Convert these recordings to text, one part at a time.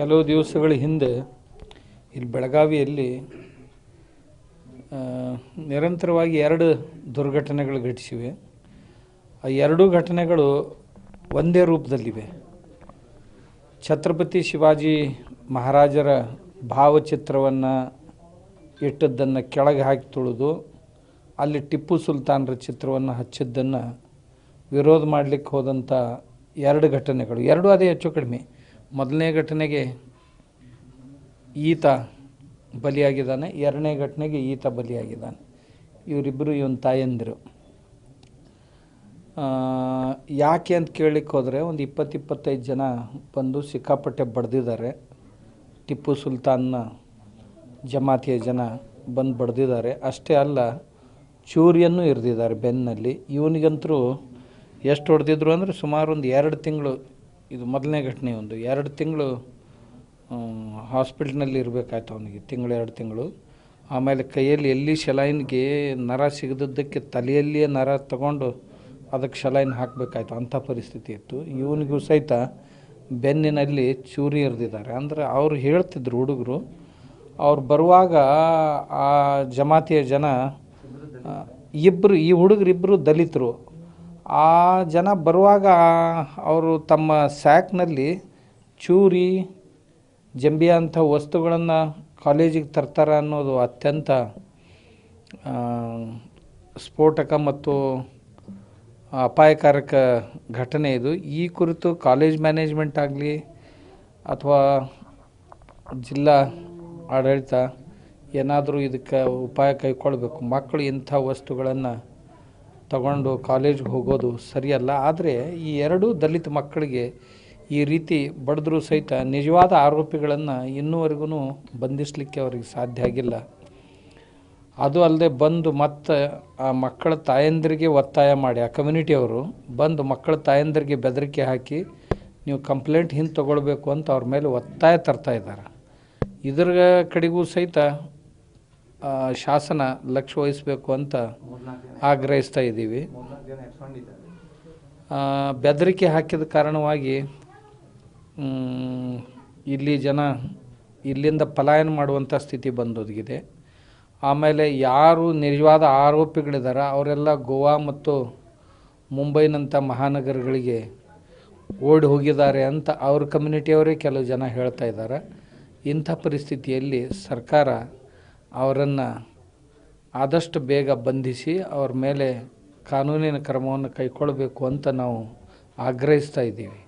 ಕೆಲವು ದಿವಸಗಳ ಹಿಂದೆ ಇಲ್ಲಿ ಬೆಳಗಾವಿಯಲ್ಲಿ ನಿರಂತರವಾಗಿ ಎರಡು ದುರ್ಘಟನೆಗಳು ಘಟಿಸಿವೆ. ಆ ಎರಡೂ ಘಟನೆಗಳು ಒಂದೇ ರೂಪದಲ್ಲಿವೆ. ಛತ್ರಪತಿ ಶಿವಾಜಿ ಮಹಾರಾಜರ ಭಾವಚಿತ್ರವನ್ನು ಇಟ್ಟದ್ದನ್ನು ಕೆಳಗೆ ಹಾಕಿ ತುಳಿದು, ಅಲ್ಲಿ ಟಿಪ್ಪು ಸುಲ್ತಾನರ ಚಿತ್ರವನ್ನು ಹಚ್ಚಿದ್ದನ್ನು ವಿರೋಧ ಮಾಡಲಿಕ್ಕೆ ಹೋದಂಥ ಎರಡು ಘಟನೆಗಳು. ಎರಡೂ ಅದೇ ಹೆಚ್ಚು ಕಡಿಮೆ. ಮೊದಲನೇ ಘಟನೆಗೆ ಈತ ಬಲಿಯಾಗಿದ್ದಾನೆ, ಎರಡನೇ ಘಟನೆಗೆ ಈತ ಬಲಿಯಾಗಿದ್ದಾನೆ. ಇವರಿಬ್ಬರು ಇವನ ತಾಯಂದಿರು. ಯಾಕೆ ಅಂತ ಕೇಳಲಿಕ್ಕೆ ಹೋದರೆ ಒಂದು ಇಪ್ಪತ್ತು ಇಪ್ಪತ್ತೈದು ಜನ ಬಂದು ಸಿಕ್ಕಾಪಟ್ಟೆ ಬಡ್ದಿದ್ದಾರೆ. ಟಿಪ್ಪು ಸುಲ್ತಾನ್ನ ಜಮಾತಿಯ ಜನ ಬಂದು ಬಡ್ದಿದ್ದಾರೆ. ಅಷ್ಟೇ ಅಲ್ಲ, ಚೂರಿಯನ್ನು ಇರ್ದಿದ್ದಾರೆ ಬೆನ್ನಲ್ಲಿ. ಇವನಿಗಂತರೂ ಎಷ್ಟು ಹೊಡೆದಿದ್ರು ಅಂದರೆ ಸುಮಾರು ಒಂದು ಎರಡು ತಿಂಗಳು ಇದು ಮೊದಲನೇ ಘಟನೆ ಒಂದು. ಎರಡು ತಿಂಗಳು ಹಾಸ್ಪಿಟ್ಲ್ನಲ್ಲಿ ಇರಬೇಕಾಯ್ತು ಅವನಿಗೆ. ತಿಂಗಳು, ಎರಡು ತಿಂಗಳು. ಆಮೇಲೆ ಕೈಯಲ್ಲಿ ಎಲ್ಲಿ ಶಲೈನ್ಗೆ ನರ ಸಿಗದಿದ್ದಕ್ಕೆ ತಲೆಯಲ್ಲಿಯೇ ನರ ತಗೊಂಡು ಅದಕ್ಕೆ ಶಲೈನ್ ಹಾಕಬೇಕಾಯ್ತು. ಅಂಥ ಪರಿಸ್ಥಿತಿ ಇತ್ತು. ಇವನಿಗೂ ಸಹಿತ ಬೆನ್ನಿನಲ್ಲಿ ಚೂರಿ ಇರ್ದಿದ್ದಾರೆ ಅಂದರೆ ಅವ್ರು ಹೇಳ್ತಿದ್ರು ಹುಡುಗರು, ಅವ್ರು ಬರುವಾಗ ಆ ಜಮಾತಿಯ ಜನ ಇಬ್ಬರು ಈ ಹುಡುಗರಿಬ್ಬರು ದಲಿತರು. ಆ ಜನ ಬರುವಾಗ ಅವರು ತಮ್ಮ ಸ್ಯಾಕ್ನಲ್ಲಿ ಚೂರಿ ಜಂಬಿಯ ಅಂಥ ವಸ್ತುಗಳನ್ನು ಕಾಲೇಜಿಗೆ ತರ್ತಾರೆ ಅನ್ನೋದು ಅತ್ಯಂತ ಸ್ಫೋಟಕ ಮತ್ತು ಅಪಾಯಕಾರಕ ಘಟನೆ ಇದು. ಈ ಕುರಿತು ಕಾಲೇಜ್ ಮ್ಯಾನೇಜ್ಮೆಂಟ್ ಆಗಲಿ ಅಥವಾ ಜಿಲ್ಲಾ ಆಡಳಿತ ಏನಾದರೂ ಇದಕ್ಕೆ ಉಪಾಯ ಕೈಗೊಳ್ಬೇಕು ಮಕ್ಕಳು ಇಂಥ ವಸ್ತುಗಳನ್ನು ತಗೊಂಡು ಕಾಲೇಜ್ಗೆ ಹೋಗೋದು ಸರಿಯಲ್ಲ. ಆದರೆ ಈ ಎರಡೂ ದಲಿತ ಮಕ್ಕಳಿಗೆ ಈ ರೀತಿ ಬಡಿದ್ರೂ ಸಹಿತ ನಿಜವಾದ ಆರೋಪಿಗಳನ್ನು ಇನ್ನೂವರೆಗೂ ಬಂಧಿಸಲಿಕ್ಕೆ ಅವರಿಗೆ ಸಾಧ್ಯ ಆಗಿಲ್ಲ. ಅದು ಅಲ್ಲದೆ ಬಂದು ಮತ್ತೆ ಆ ಮಕ್ಕಳ ತಾಯಂದಿರಿಗೆ ಒತ್ತಾಯ ಮಾಡಿ, ಆ ಕಮ್ಯುನಿಟಿಯವರು ಬಂದು ಮಕ್ಕಳ ತಾಯಂದಿರಿಗೆ ಬೆದರಿಕೆ ಹಾಕಿ ನೀವು ಕಂಪ್ಲೇಂಟ್ ಹಿಂದೆ ತಗೊಳ್ಬೇಕು ಅಂತ ಅವ್ರ ಮೇಲೆ ಒತ್ತಾಯ ತರ್ತಾ ಇದ್ದಾರೆ. ಇದ್ರ ಕಡೆಗೂ ಸಹಿತ ಶಾಸನ ಲಕ್ಷ್ಯ ವಹಿಸಬೇಕು ಅಂತ ಆಗ್ರಹಿಸ್ತಾ ಇದ್ದೀವಿ. ಬೆದರಿಕೆ ಹಾಕಿದ ಕಾರಣವಾಗಿ ಇಲ್ಲಿ ಜನ ಇಲ್ಲಿಂದ ಪಲಾಯನ ಮಾಡುವಂಥ ಸ್ಥಿತಿ ಬಂದೊದಗಿದೆ. ಆಮೇಲೆ ಯಾರು ನಿಜವಾದ ಆರೋಪಿಗಳಿದ್ದಾರೆ ಅವರೆಲ್ಲ ಗೋವಾ ಮತ್ತು ಮುಂಬೈನಂಥ ಮಹಾನಗರಗಳಿಗೆ ಓಡಿ ಹೋಗಿದ್ದಾರೆ ಅಂತ ಅವ್ರ ಕಮ್ಯುನಿಟಿಯವರೇ ಕೆಲವು ಜನ ಹೇಳ್ತಾ ಇದ್ದಾರೆ. ಇಂಥ ಪರಿಸ್ಥಿತಿಯಲ್ಲಿ ಸರ್ಕಾರ ಅವರನ್ನು ಆದಷ್ಟು ಬೇಗ ಬಂಧಿಸಿ ಅವ್ರ ಮೇಲೆ ಕಾನೂನಿನ ಕ್ರಮವನ್ನು ಕೈಗೊಳ್ಳಬೇಕು ಅಂತ ನಾವು ಆಗ್ರಹಿಸ್ತಾ ಇದ್ದೀವಿ.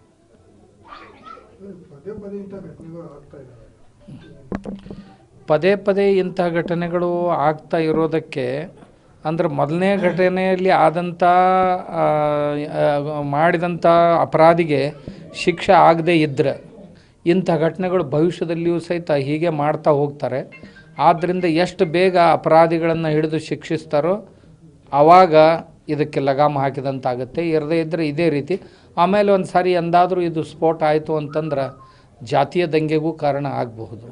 ಪದೇ ಪದೇ ಇಂಥ ಘಟನೆಗಳು ಆಗ್ತಾ ಇರೋದಕ್ಕೆ ಅಂದ್ರೆ ಮೊದಲನೇ ಘಟನೆಯಲ್ಲಿ ಆದಂಥ ಮಾಡಿದಂಥ ಅಪರಾಧಿಗೆ ಶಿಕ್ಷೆ ಆಗದೇ ಇದ್ದರೆ ಇಂಥ ಘಟನೆಗಳು ಭವಿಷ್ಯದಲ್ಲಿಯೂ ಸಹಿತ ಹೀಗೆ ಮಾಡ್ತಾ ಹೋಗ್ತಾರೆ. ಆದ್ದರಿಂದ ಎಷ್ಟು ಬೇಗ ಅಪರಾಧಿಗಳನ್ನು ಹಿಡಿದು ಶಿಕ್ಷಿಸ್ತಾರೋ ಆವಾಗ ಇದಕ್ಕೆ ಲಗಾಮ ಹಾಕಿದಂತಾಗುತ್ತೆ. ಇರದೇ ಇದ್ದರೆ ಇದೇ ರೀತಿ. ಆಮೇಲೆ ಒಂದು ಸಾರಿ ಎಂದಾದರೂ ಇದು ಸ್ಫೋಟ ಆಯಿತು ಅಂತಂದ್ರೆ ಜಾತಿಯ ದಂಗೆಗೂ ಕಾರಣ ಆಗಬಹುದು.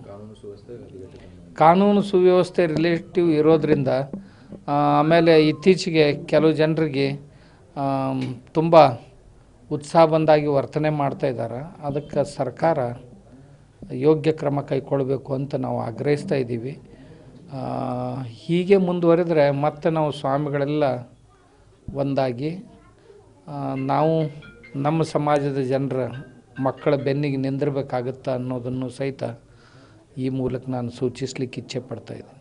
ಕಾನೂನು ಸುವ್ಯವಸ್ಥೆ ರಿಲೇಟಿವ್ ಇರೋದರಿಂದ ಆಮೇಲೆ ಇತ್ತೀಚೆಗೆ ಕೆಲವು ಜನರಿಗೆ ತುಂಬ ಉತ್ಸಾಹ ಬಂದಾಗಿ ವರ್ತನೆ ಮಾಡ್ತಾ ಇದ್ದಾರೆ ಅದಕ್ಕೆ ಸರ್ಕಾರ ಯೋಗ್ಯ ಕ್ರಮ ಕೈಗೊಳ್ಳಬೇಕು ಅಂತ ನಾವು ಆಗ್ರಹಿಸ್ತಾ ಇದ್ದೀವಿ. ಹೀಗೆ ಮುಂದುವರೆದರೆ ಮತ್ತೆ ನಾವು ಸ್ವಾಮಿಗಳೆಲ್ಲ ಒಂದಾಗಿ ನಾವು ನಮ್ಮ ಸಮಾಜದ ಜನರ ಮಕ್ಕಳ ಬೆನ್ನಿಗೆ ನಿಂದಿರಬೇಕಾಗುತ್ತಾ ಅನ್ನೋದನ್ನು ಸಹಿತ ಈ ಮೂಲಕ ನಾನು ಸೂಚಿಸ್ಲಿಕ್ಕೆ ಇಚ್ಛೆ ಪಡ್ತಾ ಇದ್ದೀನಿ.